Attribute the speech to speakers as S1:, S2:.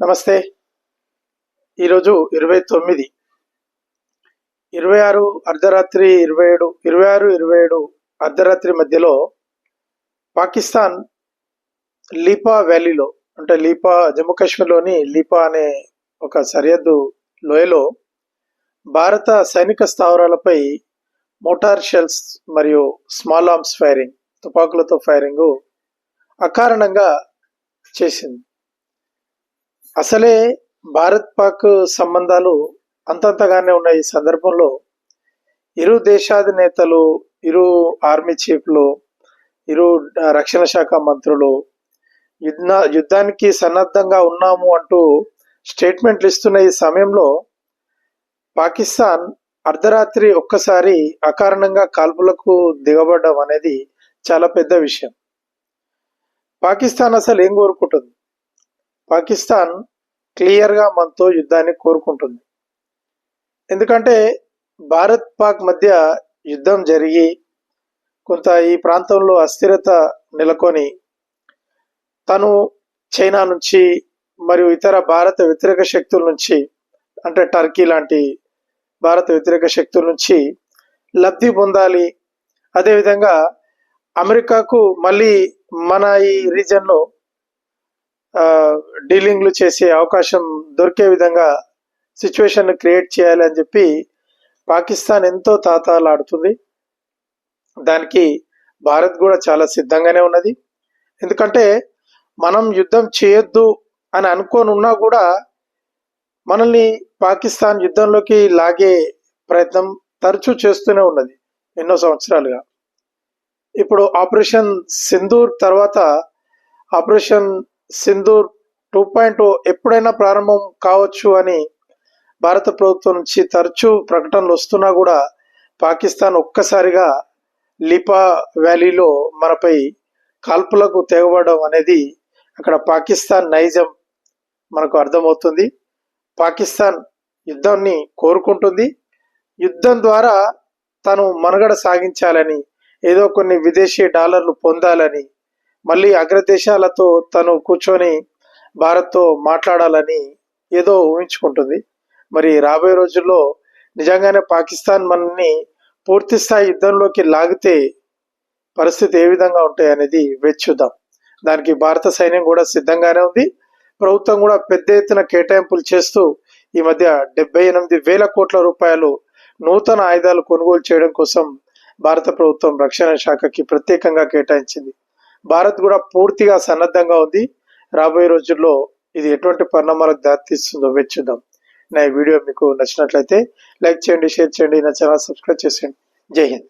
S1: నమస్తే. ఈరోజు ఇరవై తొమ్మిది. ఇరవై ఆరు అర్ధరాత్రి ఇరవై ఏడు ఇరవై ఆరు ఇరవై ఏడు అర్ధరాత్రి మధ్యలో పాకిస్తాన్ లీపా వ్యాలీలో అంటే లీపా జమ్మూ కాశ్మీర్లోని లీపా అనే ఒక సరిహద్దు లోయలో భారత సైనిక స్థావరాలపై మోటార్ షెల్స్ మరియు స్మాల్ ఆర్మ్స్ ఫైరింగ్ తుపాకులతో ఫైరింగ్ అకారణంగా చేసింది. అసలే భారత్ పాక్ సంబంధాలు అంతంతగానే ఉన్న ఈ సందర్భంలో ఇరు దేశాధినేతలు ఇరు ఆర్మీ చీఫ్లు ఇరు రక్షణ శాఖ మంత్రులు యుద్ధ యుద్ధానికి సన్నద్ధంగా ఉన్నాము అంటూ స్టేట్మెంట్లు ఇస్తున్న ఈ సమయంలో పాకిస్తాన్ అర్ధరాత్రి ఒక్కసారి అకారణంగా కాల్పులకు దిగబడడం అనేది చాలా పెద్ద విషయం. పాకిస్తాన్ అసలు ఏం కోరుకుంటుంది? పాకిస్తాన్ క్లియర్గా మనతో యుద్ధాన్ని కోరుకుంటుంది. ఎందుకంటే భారత్ పాక్ మధ్య యుద్ధం జరిగి కొంత ఈ ప్రాంతంలో అస్థిరత నెలకొని తను చైనా నుంచి మరియు ఇతర భారత వ్యతిరేక శక్తుల నుంచి అంటే టర్కీ లాంటి భారత వ్యతిరేక శక్తుల నుంచి లబ్ధి పొందాలి. అదేవిధంగా అమెరికాకు మళ్ళీ మన ఈ రీజన్లో డీలింగ్లు చేసే అవకాశం దొరికే విధంగా సిచ్యువేషన్ క్రియేట్ చేయాలి అని చెప్పి పాకిస్తాన్ ఎంతో తాతాలాడుతుంది. దానికి భారత్ కూడా చాలా సిద్ధంగానే ఉన్నది. ఎందుకంటే మనం యుద్ధం చేయొద్దు అని అనుకొని ఉన్నా కూడా మనల్ని పాకిస్తాన్ యుద్ధంలోకి లాగే ప్రయత్నం తరచూ చేస్తూనే ఉన్నది ఎన్నో సంవత్సరాలుగా. ఇప్పుడు ఆపరేషన్ సింధూర్ తర్వాత ఆపరేషన్ సింధూర్ టూ పాయింట్ ఎప్పుడైనా ప్రారంభం కావచ్చు అని భారత ప్రభుత్వం నుంచి తరచూ ప్రకటనలు వస్తున్నా కూడా పాకిస్తాన్ ఒక్కసారిగా లిపా వ్యాలీలో మనపై కాల్పులకు తెగబడడం అనేది అక్కడ పాకిస్తాన్ నైజం మనకు అర్థమవుతుంది. పాకిస్తాన్ యుద్ధాన్ని కోరుకుంటుంది. యుద్ధం ద్వారా తను మనుగడ సాగించాలని ఏదో కొన్ని విదేశీ డాలర్లు పొందాలని మళ్ళీ అగ్రదేశాలతో తను కూర్చొని భారత్తో మాట్లాడాలని ఏదో ఊహించుకుంటుంది. మరి రాబోయే రోజుల్లో నిజంగానే పాకిస్తాన్ మనల్ని పూర్తి స్థాయి యుద్ధంలోకి లాగితే పరిస్థితి ఏ విధంగా ఉంటాయి అనేది వెచ్చుద్దాం దానికి భారత సైన్యం కూడా సిద్ధంగానే ఉంది. ప్రభుత్వం కూడా పెద్ద ఎత్తున కేటాయింపులు చేస్తూ ఈ మధ్య డెబ్బై ఎనిమిది వేల కోట్ల రూపాయలు నూతన ఆయుధాలు కొనుగోలు చేయడం కోసం భారత ప్రభుత్వం రక్షణ శాఖకి ప్రత్యేకంగా కేటాయించింది. భారత్ కూడా పూర్తిగా సన్నద్ధంగా ఉంది. రాబోయే రోజుల్లో ఇది ఎటువంటి పరిణామాలకు దారితీస్తుందో వెచ్చుద్దాం నా ఈ వీడియో మీకు నచ్చినట్లయితే లైక్ చేయండి షేర్ చేయండి నా ఛానల్ సబ్స్క్రైబ్ చేసేయండి. జై హింద్.